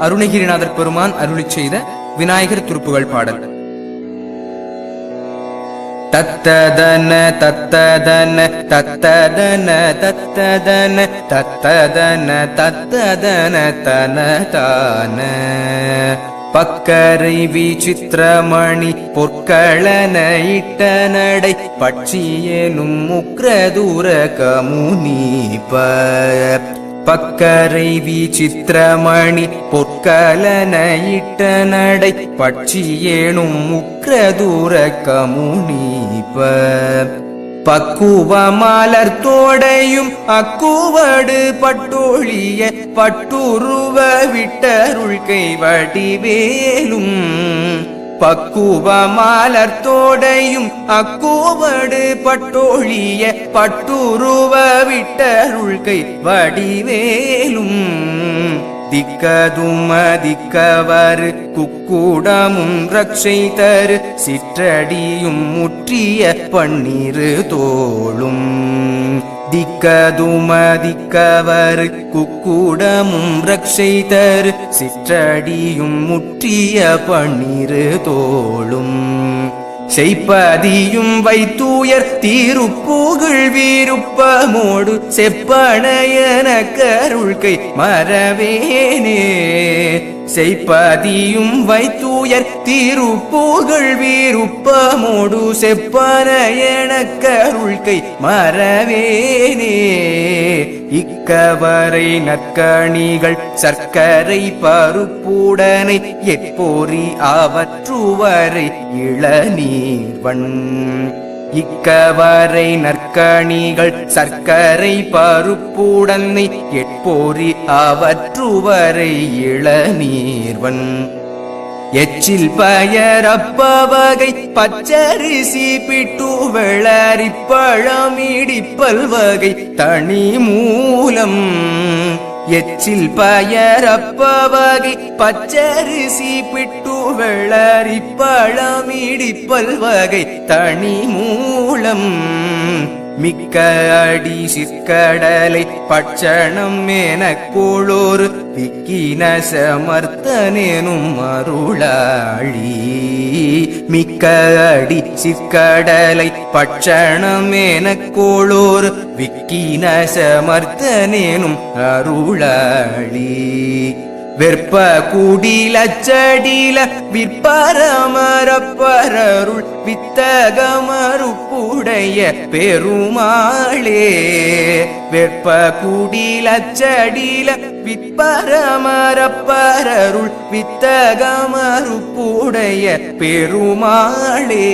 அருணகிரிநாதர் பெருமான் அருளி செய்த விநாயகர் துருப்புகள் பாடல். தத்ததன தத்ததன தத்ததன தத்ததன தத்ததன தத்ததன தன தான பக்கரை விசித்திரமணி பொற்களன இட்ட நடை பட்சியேனும் உக்ரதூர ப பக்கரை விசித்திரமணி பொற்கலனையிட்ட நடை பட்சியேனும் உக்ரதூர கமுனீப பக்குவ மலர் தோடையும் அக்குவடு பட்டோழிய பட்டுருவ விட்டருள் கை வடிவேலும் பக்குவ மாலர் தோடையும் அக்குவடு பட்டோழிய பட்டுருவ விட்டருள்கை வடிவேலும். திக்கதும திக்கவர் குக்குடமும் ரக்ஷை தரு சிற்றடியும் முற்றிய பன்னிரு தோளும். திக்கதும திக்கவர் குக்குடமும் ரக்ஷை தரு சிற்றடியும் முற்றிய பன்னிரு தோளும். செய்ப்பதியும் வைத்தூயர் தீருப்புகழ் வீருப்பமோடு செப்பனையன கருள்கை மறவேனே. செய்ப்பதியும் வைத்தூயர் தீருப்புகழ் வீருப்பமோடு செப்பனையன கருள்கை மறவேனே. இக்கவரை நற்கணிகள் சர்க்கரை பருப்புடனை எப்போரி அவற்றுவரை இளநீர்வன் இக்கவரை நற்கணிகள் சர்க்கரை பருப்புடனை எட்போரி அவற்றுவரை இளநீர்வன். எச்சில் பயரப்பவகை பச்சரிசி பிட்டு வெளரிப்பழமிடிப்பல் வகை தனி மூலம் எச்சில் பயரப்பவகை பச்சரிசி பிட்டு வெளரி பழமிடிப்பல் வகை தனி மூலம். மிக்க அடி சிற்கடலை பட்சணம் எனக் கோளோரு விக்கின சமர்த்தனேனும் அருளாளி. மிக்க அடி சிற்கடலை பட்சணம் என கோளோர் விக்கின சமர்த்தனேனும் அருளாளி வெற்ப குடிலச்சடில விற்பரமரப்பரருள் வித்தகமறுப்புடைய பெருமாளே. வெற்ப குடிலச்சடில விற்பரமரப்பரருள் வித்தகமறுப்புடைய பெருமாளே.